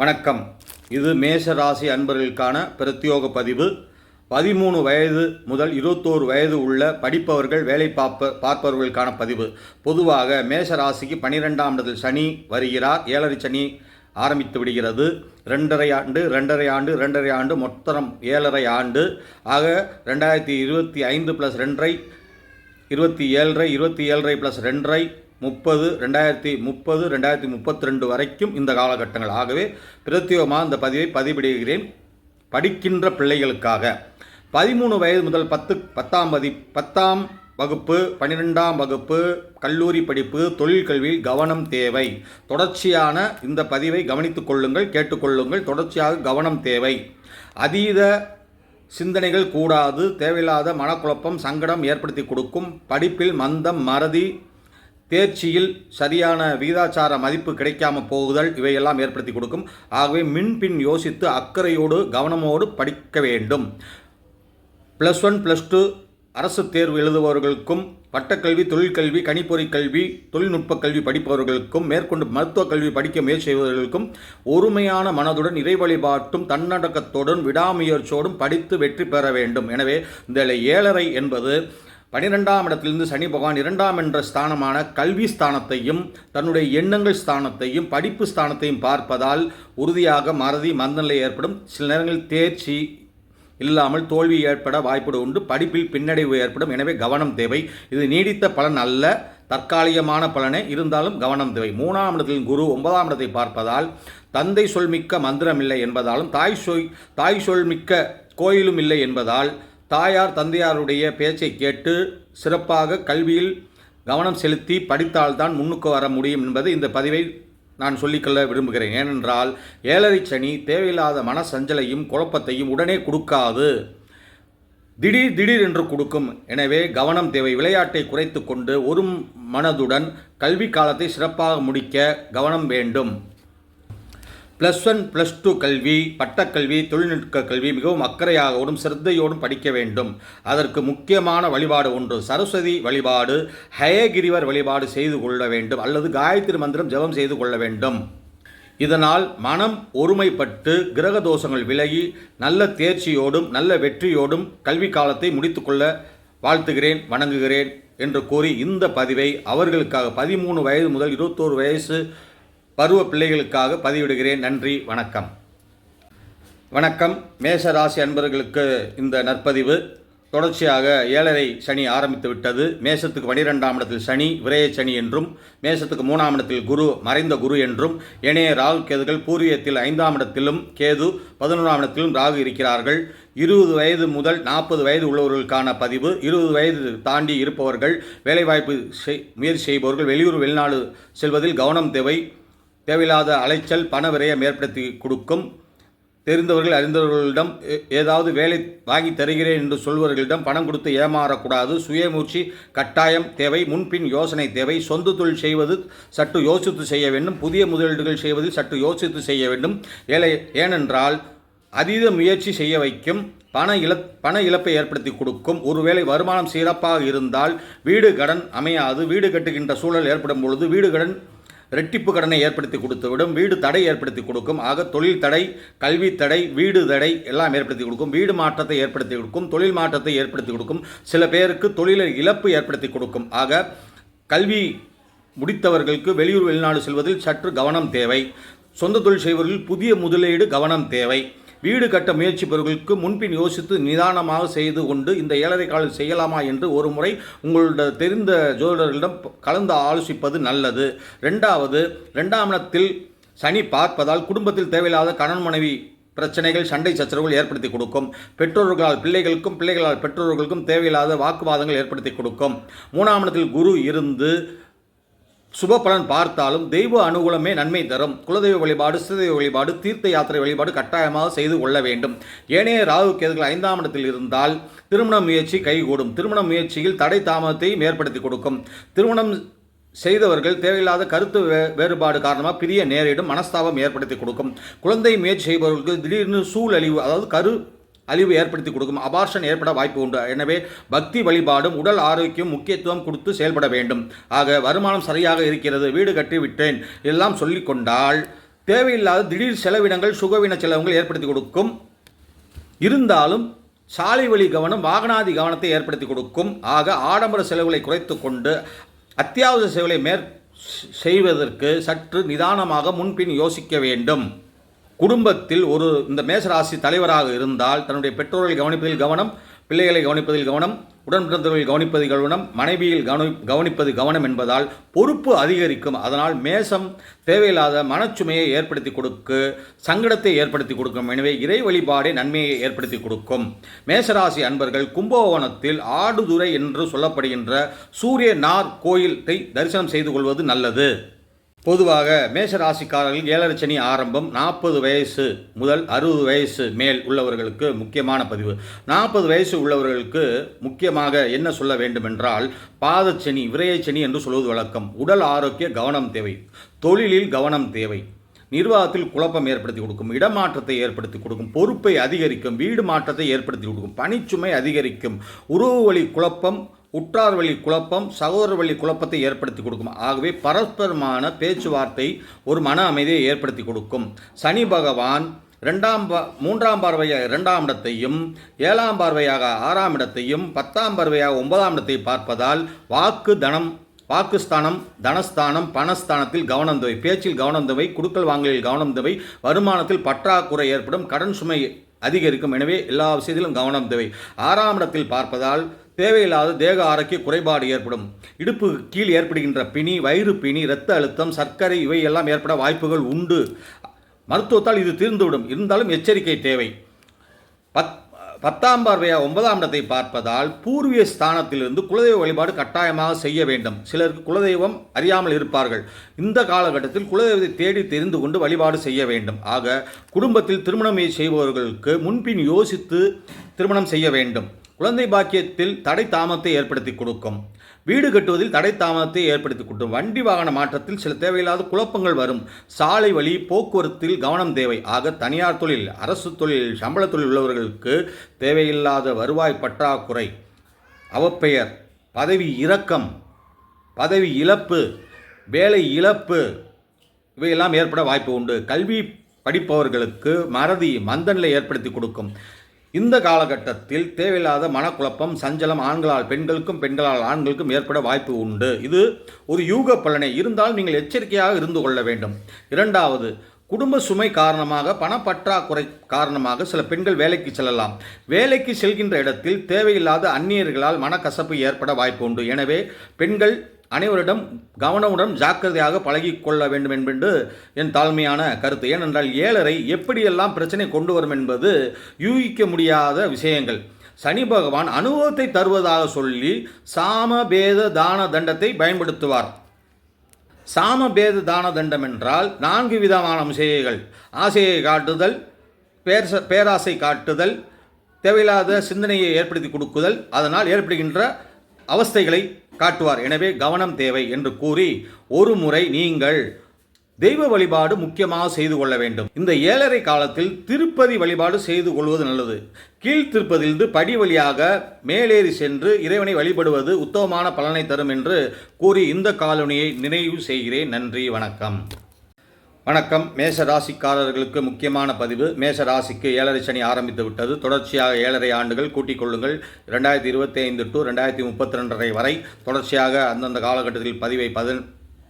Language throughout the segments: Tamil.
வணக்கம். இது மேஷ ராசி அன்பர்களுக்கான பிரத்யோக பதிவு. பதிமூணு வயது முதல் இருபத்தோரு வயது உள்ள படிப்பவர்கள் வேலை பார்ப்ப பார்ப்பவர்களுக்கான பதிவு. பொதுவாக மேஷ ராசிக்கு பனிரெண்டாம் இடத்தில் சனி வருகிறார். ஏழரை சனி ஆரம்பித்து விடுகிறது. ரெண்டரை ஆண்டு ரெண்டரை ஆண்டு ரெண்டரை ஆண்டு மொத்தம் ஏழரை ஆண்டு. ஆக ரெண்டாயிரத்தி இருபத்தி ஐந்து ப்ளஸ் ரெண்டரை இருபத்தி ஏழரை இருபத்தி ஏழரை ப்ளஸ் ரெண்டரை முப்பது ரெண்டாயிரத்தி முப்பது ரெண்டாயிரத்தி முப்பத்தி ரெண்டு வரைக்கும் இந்த காலகட்டங்கள். ஆகவே பிரத்யேகமாக இந்த பதிவை பதிவிடுகிறேன். படிக்கின்ற பிள்ளைகளுக்காக. பதிமூணு வயது முதல் பத்து பத்தாம் பதி பத்தாம் வகுப்பு பன்னிரெண்டாம் வகுப்பு கல்லூரி படிப்பு தொழில் கல்வியில் கவனம் தேவை. தொடர்ச்சியான இந்த பதிவை கவனித்துக் கொள்ளுங்கள் கேட்டுக்கொள்ளுங்கள். தொடர்ச்சியாக கவனம் தேவை. அதீத சிந்தனைகள் கூடாது. தேவையில்லாத மனக்குழப்பம் சங்கடம் ஏற்படுத்தி கொடுக்கும். படிப்பில் மந்தம் மறதி தேர்ச்சியில் சரியான விகிதாச்சார மதிப்பு கிடைக்காம போகுதல் இவையெல்லாம் ஏற்படுத்தி கொடுக்கும். ஆகவே மின்பின் யோசித்து அக்கறையோடு கவனமோடு படிக்க வேண்டும். ப்ளஸ் ஒன் ப்ளஸ் டூ அரசு தேர்வு எழுதுபவர்களுக்கும் பட்டக்கல்வி தொழிற்கல்வி கணிப்பொறி கல்வி தொழில்நுட்ப கல்வி படிப்பவர்களுக்கும் மேற்கொண்டு மருத்துவக் கல்வி படிக்க முயற்சி செய்வதற்கும் ஒருமையான மனதுடன் இறை வழிபாட்டும் தன்னடக்கத்தோடும் விடாமுயற்சியோடும் படித்து வெற்றி பெற வேண்டும். எனவே இந்த ஏழரை என்பது பனிரெண்டாம் இடத்திலிருந்து சனி பகவான் இரண்டாம் என்ற ஸ்தானமான கல்வி ஸ்தானத்தையும் தன்னுடைய எண்ணங்கள் ஸ்தானத்தையும் படிப்பு ஸ்தானத்தையும் பார்ப்பதால் உறுதியாக மறதி மந்தநிலை ஏற்படும். சில நேரங்களில் தேர்ச்சி இல்லாமல் தோல்வி ஏற்பட வாய்ப்பு உண்டு. படிப்பில் பின்னடைவு ஏற்படும். எனவே கவனம் தேவை. இது நீடித்த பலன் அல்ல. தற்காலிகமான பலனே. இருந்தாலும் கவனம் தேவை. மூணாம் இடத்தில் குரு ஒன்பதாம் இடத்தை பார்ப்பதால் தந்தை சொல்மிக்க மந்திரம் இல்லை என்பதாலும் தாய் சொல் தாய் சொல்மிக்க கோயிலும் இல்லை என்பதால் தாயார் தந்தையாருடைய பேச்சை கேட்டு சிறப்பாக கல்வியில் கவனம் செலுத்தி படித்தால்தான் முன்னுக்கு வர முடியும் என்பது இந்த பதிவை நான் சொல்லிக்கொள்ள விரும்புகிறேன். ஏனென்றால் ஏழரை சனி தேவையில்லாத மன சஞ்சலையும் குழப்பத்தையும் உடனே கொடுக்காது. திடீர் திடீர் என்று கொடுக்கும். எனவே கவனம் தேவை. விளையாட்டை குறைத்து கொண்டு ஒரு மனதுடன் கல்வி காலத்தை சிறப்பாக முடிக்க கவனம் வேண்டும். ப்ளஸ் ஒன் ப்ளஸ் டூ கல்வி பட்டக்கல்வி தொழில்நுட்ப கல்வி மிகவும் அக்கறையாகவும் சிரத்தையோடும் படிக்க வேண்டும். அதற்கு முக்கியமான வழிபாடு ஒன்று சரஸ்வதி வழிபாடு ஹயகிரிவர் வழிபாடு செய்து கொள்ள வேண்டும் அல்லது காயத்ரி மந்திரம் ஜெபம் செய்து கொள்ள வேண்டும். இதனால் மனம் ஒருமைப்பட்டு கிரக தோஷங்கள் விலகி நல்ல தேர்ச்சியோடும் நல்ல வெற்றியோடும் கல்வி காலத்தை முடித்துக்கொள்ள வாழ்த்துகிறேன் வணங்குகிறேன் என்று கூறி இந்த பதிவை அவர்களுக்காக பதிமூணு வயது முதல் இருபத்தோரு வயசு பருவ பிள்ளைகளுக்காக பதிவிடுகிறேன். நன்றி வணக்கம். வணக்கம். மேஷ ராசி அன்பர்களுக்கு இந்த நற்பதிவு. தொடர்ச்சியாக ஏழரை சனி ஆரம்பித்து விட்டது. மேஷத்துக்கு பனிரெண்டாம் இடத்தில் சனி விரய சனி என்றும் மேஷத்துக்கு மூணாம் இடத்தில் குரு மறைந்த குரு என்றும் ஏனைய ராகு கேதுகள் பூர்வீகத்தில் ஐந்தாம் இடத்திலும் கேது பதினொன்றாம் இடத்திலும் ராகு இருக்கிறார்கள். இருபது வயது முதல் நாற்பது வயது உள்ளவர்களுக்கான பதிவு. இருபது வயது தாண்டி இருப்பவர்கள் வேலைவாய்ப்பு செய் முயற்சி செய்பவர்கள் வெளியூர் வெளிநாடு செல்வதில் கவனம் தேவை. தேவையில்லாத அலைச்சல் பண விரயம் ஏற்படுத்தி கொடுக்கும். தெரிந்தவர்கள் அறிந்தவர்களிடம் ஏதாவது வேலை வாங்கி தருகிறேன் என்று சொல்வர்களிடம் பணம் கொடுத்து ஏமாறக்கூடாது. சுயமூர்ச்சி கட்டாயம் தேவை முன்பின் யோசனை தேவை. சொந்த தொழில் செய்வது சற்று யோசித்து செய்ய வேண்டும். புதிய முதலீடுகள் செய்வதில் சற்று யோசித்து செய்ய வேண்டும். ஏழை ஏனென்றால் அதீத முயற்சி செய்ய வைக்கும். பண இழ பண இழப்பை ஏற்படுத்தி கொடுக்கும். ஒருவேளை வருமானம் சிறப்பாக இருந்தால் வீடு கடன் அமையாது. வீடு கட்டுகின்ற சூழல் ஏற்படும் பொழுது வீடு கடன் ரெட்டிப்பு கடனை ஏற்படுத்தி கொடுத்துவிடும் வீடு தடை ஏற்படுத்தி கொடுக்கும். ஆக தொழில் தடை கல்வி தடை வீடு தடை எல்லாம் ஏற்படுத்தி கொடுக்கும். வீடு மாற்றத்தை ஏற்படுத்தி கொடுக்கும் தொழில் மாற்றத்தை ஏற்படுத்தி கொடுக்கும். சில பேருக்கு தொழிலை இழப்பு ஏற்படுத்தி கொடுக்கும். ஆக கல்வி முடித்தவர்களுக்கு வெளியூர் வெளிநாடு செல்வதில் சற்று கவனம் தேவை. சொந்த தொழில் செய்வர்களில் புதிய முதலீடு கவனம் தேவை. வீடு கட்ட முயற்சிப்பவர்களுக்கு முன்பின் யோசித்து நிதானமாக செய்து கொண்டு இந்த ஏழரை காலம் செய்யலாமா என்று ஒரு முறை உங்களோட தெரிந்த ஜோதிடர்களிடம் கலந்து ஆலோசிப்பது நல்லது. ரெண்டாவது ரெண்டாம் இடத்தில் சனி பார்ப்பதால் குடும்பத்தில் தேவையில்லாத கணவன் மனைவி பிரச்சனைகள் சண்டை சச்சரவுகள் ஏற்படுத்தி கொடுக்கும். பெற்றோர்களால் பிள்ளைகளுக்கும் பிள்ளைகளால் பெற்றோர்களுக்கும் தேவையில்லாத வாக்குவாதங்கள் ஏற்படுத்தி கொடுக்கும். மூணாம் இடத்தில் குரு இருந்து சுப பலன் பார்த்தாலும் தெய்வ அனுகூலமே நன்மை தரும். குலதெய்வ வழிபாடு சிதெய்வ வழிபாடு தீர்த்த யாத்திரை வழிபாடு கட்டாயமாக செய்து கொள்ள வேண்டும். ஏனைய ராகு கேதுகள் ஐந்தாம் இடத்தில் இருந்தால் திருமண முயற்சி கைகூடும். திருமண முயற்சியில் தடை தாமதத்தையும் ஏற்படுத்தி கொடுக்கும். திருமணம் செய்தவர்கள் தேவையில்லாத கருத்து வே வேறுபாடு காரணமாக பிரிய நேரிடும் மனஸ்தாபம் ஏற்படுத்தி கொடுக்கும். குழந்தை முயற்சி செய்பவர்களுக்கு திடீர்னு சூழழிவு அதாவது கரு அழிவு ஏற்படுத்தி கொடுக்கும். அபார்ஷன் ஏற்பட வாய்ப்பு உண்டு. எனவே பக்தி வழிபாடும் உடல் ஆரோக்கியம் முக்கியத்துவம் கொடுத்து செயல்பட வேண்டும். ஆக வருமானம் சரியாக இருக்கிறது. வீடு கட்டி விட்டேன். எல்லாம் சொல்லிக்கொண்டால் தேவையில்லாத திடீர் செலவினங்கள் சுகவின செலவுகள் ஏற்படுத்தி கொடுக்கும். இருந்தாலும் சாலை வழி கவனம் வாகனாதி கவனத்தை ஏற்படுத்தி கொடுக்கும். ஆக ஆடம்பர செலவுகளை குறைத்து கொண்டு அத்தியாவசிய செலவுகளை மேற் செய்வதற்கு சற்று நிதானமாக முன்பின் யோசிக்க வேண்டும். குடும்பத்தில் ஒரு இந்த மேசராசி தலைவராக இருந்தால் தன்னுடைய பெற்றோர்கள் கவனிப்பதில் கவனம் பிள்ளைகளை கவனிப்பதில் கவனம் உடன் பிறந்தவர்கள் கவனிப்பது கவனம் மனைவியில் கவனி கவனிப்பது கவனம் என்பதால் பொறுப்பு அதிகரிக்கும். அதனால் மேசம் தேவையில்லாத மனச்சுமையை ஏற்படுத்தி கொடுக்க சங்கடத்தை ஏற்படுத்தி கொடுக்கும். எனவே இறை வழிபாடே நன்மையை ஏற்படுத்தி கொடுக்கும். மேசராசி அன்பர்கள் கும்பகோணத்தில் ஆடுதுறை என்று சொல்லப்படுகின்ற சூரியனார் கோயிலை தரிசனம் செய்து கொள்வது நல்லது. பொதுவாக மேஷ ராசிக்காரர்கள் ஏழரை சனி ஆரம்பம் நாற்பது வயசு முதல் அறுபது வயசு மேல் உள்ளவர்களுக்கு முக்கியமான பதிவு. நாற்பது வயசு உள்ளவர்களுக்கு முக்கியமாக என்ன சொல்ல வேண்டுமென்றால் பாதச்சனி விரையச்சனி என்று சொல்வது வழக்கம். உடல் ஆரோக்கிய கவனம் தேவை. தொழிலில் கவனம் தேவை. நிர்வாகத்தில் குழப்பம் ஏற்படுத்தி கொடுக்கும். இடமாற்றத்தை ஏற்படுத்தி கொடுக்கும். பொறுப்பை அதிகரிக்கும். வீடு மாற்றத்தை ஏற்படுத்தி கொடுக்கும். பணிச்சுமை அதிகரிக்கும். உறவு வழி குழப்பம் உற்றார் வழி குழப்பம் சகோதர வழி குழப்பத்தை ஏற்படுத்தி கொடுக்கும். ஆகவே பரஸ்பரமான பேச்சுவார்த்தை ஒரு மன அமைதியை ஏற்படுத்தி கொடுக்கும். சனி பகவான் ரெண்டாம் மூன்றாம் பார்வையாக இரண்டாம் இடத்தையும் ஏழாம் பார்வையாக ஆறாம் இடத்தையும் பத்தாம் பார்வையாக ஒன்பதாம் இடத்தை பார்ப்பதால் வாக்கு தனம் வாக்குஸ்தானம் தனஸ்தானம் பணஸ்தானத்தில் கவனம் தேவை. பேச்சில் கவனம் தேவை குடுக்கல் வாங்கலில் கவனம் தேவை வருமானத்தில் பற்றாக்குறை ஏற்படும் கடன் சுமை அதிகரிக்கும். எனவே எல்லா விஷயத்திலும் கவனம் தேவை. ஆறாம் இடத்தில் பார்ப்பதால் தேவையில்லாத தேக ஆரோக்கிய குறைபாடு ஏற்படும். இடுப்பு கீழ் ஏற்படுகின்ற பிணி வயிறு பிணி இரத்த அழுத்தம் சர்க்கரை இவை எல்லாம் ஏற்பட வாய்ப்புகள் உண்டு. மருத்துவத்தால் இது தீர்ந்துவிடும். இருந்தாலும் எச்சரிக்கை தேவை. பத் பத்தாம் பார்வையாக ஒன்பதாம் இடத்தை பார்ப்பதால் பூர்வீக ஸ்தானத்திலிருந்து குலதெய்வ வழிபாடு கட்டாயமாக செய்ய வேண்டும். சிலருக்கு குலதெய்வம் அறியாமல் இருப்பார்கள். இந்த காலகட்டத்தில் குலதெய்வத்தை தேடி தெரிந்து கொண்டு வழிபாடு செய்ய வேண்டும். ஆக குடும்பத்தில் திருமணம் செய்பவர்களுக்கு முன்பின் யோசித்து திருமணம் செய்ய வேண்டும். குழந்தை பாக்கியத்தில் தடை தாமத்தை ஏற்படுத்தி கொடுக்கும். வீடு கட்டுவதில் தடை தாமதத்தை ஏற்படுத்தி கொடுக்கும். வண்டி வாகன மாற்றத்தில் சில தேவையில்லாத குழப்பங்கள் வரும். சாலை வழி போக்குவரத்தில் கவனம் தேவை. ஆக தனியார் தொழில் அரசு தொழில் சம்பள தொழில் உள்ளவர்களுக்கு தேவையில்லாத வருவாய் பற்றாக்குறை. அவப்பெயர் பதவி இறக்கம் பதவி இழப்பு வேலை இழப்பு இவையெல்லாம் ஏற்பட வாய்ப்பு உண்டு. கல்வி படிப்பவர்களுக்கு மறதி மந்தநிலை ஏற்படுத்தி கொடுக்கும். இந்த காலகட்டத்தில் தேவையில்லாத மனக்குழப்பம் சஞ்சலம் ஆண்களால் பெண்களுக்கும் பெண்களால் ஆண்களுக்கும் ஏற்பட வாய்ப்பு உண்டு. இது ஒரு யூக பலனை. இருந்தால் நீங்கள் எச்சரிக்கையாக இருந்து கொள்ள வேண்டும். இரண்டாவது குடும்ப சுமை காரணமாக பணப்பற்றாக்குறை காரணமாக சில பெண்கள் வேலைக்கு செல்லலாம். வேலைக்கு செல்கின்ற இடத்தில் தேவையில்லாத அந்நியர்களால் மனக்கசப்பு ஏற்பட வாய்ப்பு உண்டு. எனவே பெண்கள் அனைவரிடம் கவனமுடன் ஜாக்கிரதையாக பழகி கொள்ள வேண்டும் என்பது என் தாழ்மையான கருத்து. ஏனென்றால் ஏழரை எப்படியெல்லாம் பிரச்சனை கொண்டு வரும் என்பது யூகிக்க முடியாத விஷயங்கள். சனி பகவான் அனுபவத்தை தருவதாக சொல்லி சாமபேத தான தண்டத்தை பயன்படுத்துவார். சாமபேத தான தண்டம் என்றால் நான்கு விதமான விஷயங்கள் ஆசையை காட்டுதல் பேர்ச பேராசை காட்டுதல் தேவையில்லாத சிந்தனையை ஏற்படுத்தி கொடுக்குதல் அதனால் ஏற்படுகின்ற அவஸ்தைகளை காட்டுவார். எனவே கவனம் தேவை என்று கூறி ஒரு முறை நீங்கள் தெய்வ வழிபாடு முக்கியமாக செய்து கொள்ள வேண்டும். இந்த ஏழரை காலத்தில் திருப்பதி வழிபாடு செய்து கொள்வது நல்லது. கீழ் திருப்பதிலிருந்து படி வழியாக மேலேறி சென்று இறைவனை வழிபடுவது உத்தமமான பலனை தரும் என்று கூறி இந்த காலனியை நினைவு செய்கிறேன். நன்றி வணக்கம். வணக்கம். மேச ராசிக்காரர்களுக்கு முக்கியமான பதிவு. மேச ராசிக்கு ஏழரை சனி ஆரம்பித்து விட்டது. தொடர்ச்சியாக ஏழரை ஆண்டுகள் கூட்டிக் கொள்ளுங்கள். ரெண்டாயிரத்தி இருபத்தி ஐந்து டு ரெண்டாயிரத்தி முப்பத்தி ரெண்டரை வரை தொடர்ச்சியாக அந்தந்த காலகட்டத்தில் பதிவை பதின்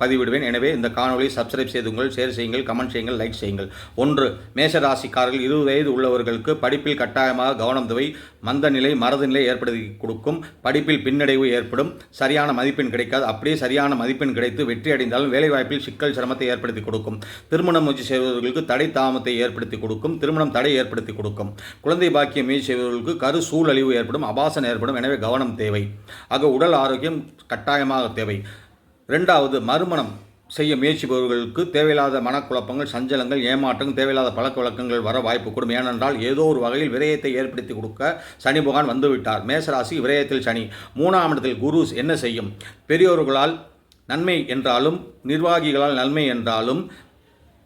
பதிவிடுவேன். எனவே இந்த காணொலியை சப்ஸ்கிரைப் செய்துங்கள் ஷேர் செய்யுங்கள் கமெண்ட் செய்யுங்கள் லைக் செய்யுங்கள். ஒன்று மேஷராசிக்காரர்கள் இருபது வயது உள்ளவர்களுக்கு படிப்பில் கட்டாயமாக கவனம் தேவை. மந்த நிலை மறதி நிலை ஏற்படுத்தி கொடுக்கும். படிப்பில் பின்னடைவு ஏற்படும். சரியான மதிப்பெண் கிடைக்காது. அப்படியே சரியான மதிப்பெண் கிடைத்து வெற்றி அடைந்தாலும் வேலைவாய்ப்பில் சிக்கல் சிரமத்தை ஏற்படுத்தி கொடுக்கும். திருமணம் முயற்சி செய்வதற்கு தடை தாமத்தை ஏற்படுத்தி கொடுக்கும். திருமணம் தடை ஏற்படுத்தி கொடுக்கும். குழந்தை பாக்கியம் முயற்சி செய்வதற்கு கரு சூழழிவு ஏற்படும். அபாசனம் ஏற்படும். எனவே கவனம் தேவை. ஆக உடல் ஆரோக்கியம் கட்டாயமாக தேவை. ரெண்டாவது மறுமணம் செய்ய முயற்சிப்பவர்களுக்கு தேவையில்லாத மனக்குழப்பங்கள் சஞ்சலங்கள் ஏமாற்றங்கள் தேவையில்லாத பழக்க வழக்கங்கள் வர வாய்ப்பு கூடும். ஏனென்றால் ஏதோ ஒரு வகையில் விரயத்தை ஏற்படுத்தி கொடுக்க சனி பகவான் வந்துவிட்டார். மேசராசி விரயத்தில் சனி. மூணாம் இடத்தில் குருஸ் என்ன செய்யும்? பெரியோர்களால் நன்மை என்றாலும் நிர்வாகிகளால் நன்மை என்றாலும்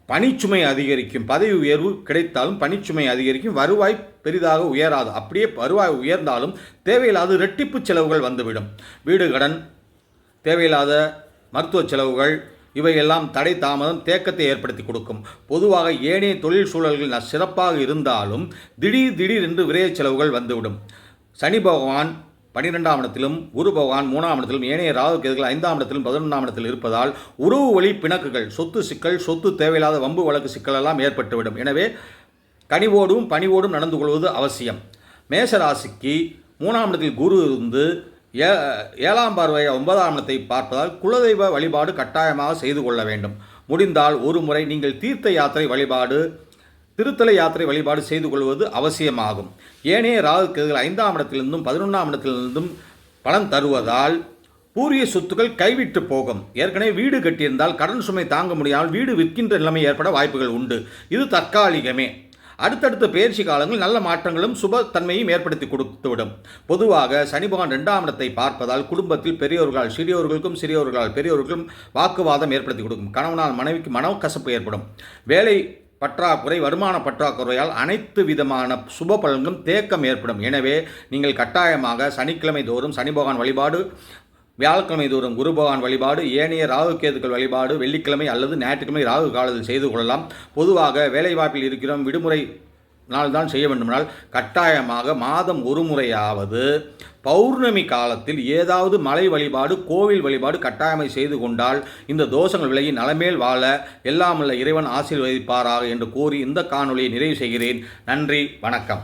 பணிச்சுமை அதிகரிக்கும். பதவி உயர்வு கிடைத்தாலும் பணிச்சுமை அதிகரிக்கும். வருவாய் பெரிதாக உயராது. அப்படியே வருவாய் உயர்ந்தாலும் தேவையில்லாத இரட்டிப்பு செலவுகள் வந்துவிடும். வீடு கடன் தேவையில்லாத மருத்துவ செலவுகள் இவையெல்லாம் தடை தாமதம் தேக்கத்தை ஏற்படுத்தி கொடுக்கும். பொதுவாக ஏனைய தொழில் சூழல்கள் சிறப்பாக இருந்தாலும் திடீர் திடீர் என்று விரைய செலவுகள் வந்துவிடும். சனி பகவான் பனிரெண்டாம் இடத்திலும் குரு பகவான் மூணாம் இடத்திலும் ஏனைய ராகு கேதுகள் ஐந்தாம் இடத்திலும் பதினொன்றாம் இடத்தில் இருப்பதால் உறவு வழி பிணக்குகள் சொத்து சிக்கல் சொத்து தேவையில்லாத வம்பு வழக்கு சிக்கலெல்லாம் ஏற்பட்டுவிடும். எனவே கனிவோடும் பணிவோடும் நடந்து கொள்வது அவசியம். மேசராசிக்கு மூணாம் இடத்தில் குரு இருந்து ஏ ஏழாம் பார்வை ஒன்பதாம் இடத்தை பார்ப்பதால் குலதெய்வ வழிபாடு கட்டாயமாக செய்து கொள்ள வேண்டும். முடிந்தால் ஒரு முறை நீங்கள் தீர்த்த யாத்திரை வழிபாடு திருத்தல யாத்திரை வழிபாடு செய்து கொள்வது அவசியமாகும். ஏனைய ராகு ஐந்தாம் இடத்திலிருந்தும் பதினொன்றாம் இடத்திலிருந்தும் பலன் தருவதால் பூரிய சொத்துக்கள் கைவிட்டு போகும். ஏற்கனவே வீடு கட்டியிருந்தால் கடன் சுமை தாங்க முடியாமல் வீடு விற்கின்ற நிலைமை ஏற்பட வாய்ப்புகள் உண்டு. இது தற்காலிகமே. அடுத்தடுத்த பயிற்சி காலங்கள் நல்ல மாற்றங்களும் சுப தன்மையும் ஏற்படுத்தி கொடுத்துவிடும். பொதுவாக சனி பகவான் இரண்டாம் இடத்தை பார்ப்பதால் குடும்பத்தில் பெரியோர்களால் சிறியோர்களுக்கும் சிறியவர்களால் பெரியோர்களுக்கும் வாக்குவாதம் ஏற்படுத்தி கொடுக்கும். கணவனால் மனைவிக்கு மனக்கசப்பு ஏற்படும். வேலை பற்றாக்குறை வருமான பற்றாக்குறையால் அனைத்து விதமான சுப பலன்களும் தேக்கம் ஏற்படும். எனவே நீங்கள் கட்டாயமாக சனிக்கிழமை தோறும் சனி பகவான் வழிபாடு வியாழக்கிழமை தோறும் குரு பகவான் வழிபாடு ஏனைய ராகு கேதுக்கள் வழிபாடு வெள்ளிக்கிழமை அல்லது ஞாயிற்றுக்கிழமை ராகு காலத்தில் செய்து கொள்ளலாம். பொதுவாக வேலைவாய்ப்பில் இருக்கிறோம் விடுமுறை நாள்தான் செய்ய வேண்டுமானால் கட்டாயமாக மாதம் ஒரு முறையாவது பௌர்ணமி காலத்தில் ஏதாவது மலை வழிபாடு கோவில் வழிபாடு கட்டாயமை செய்து கொண்டால் இந்த தோஷங்கள் விலகி நலமேல் வாழ எல்லாமல்ல இறைவன் ஆசீர்வதிப்பாராக என்று கூறி இந்த காணொலியை நிறைவு செய்கிறேன். நன்றி வணக்கம்.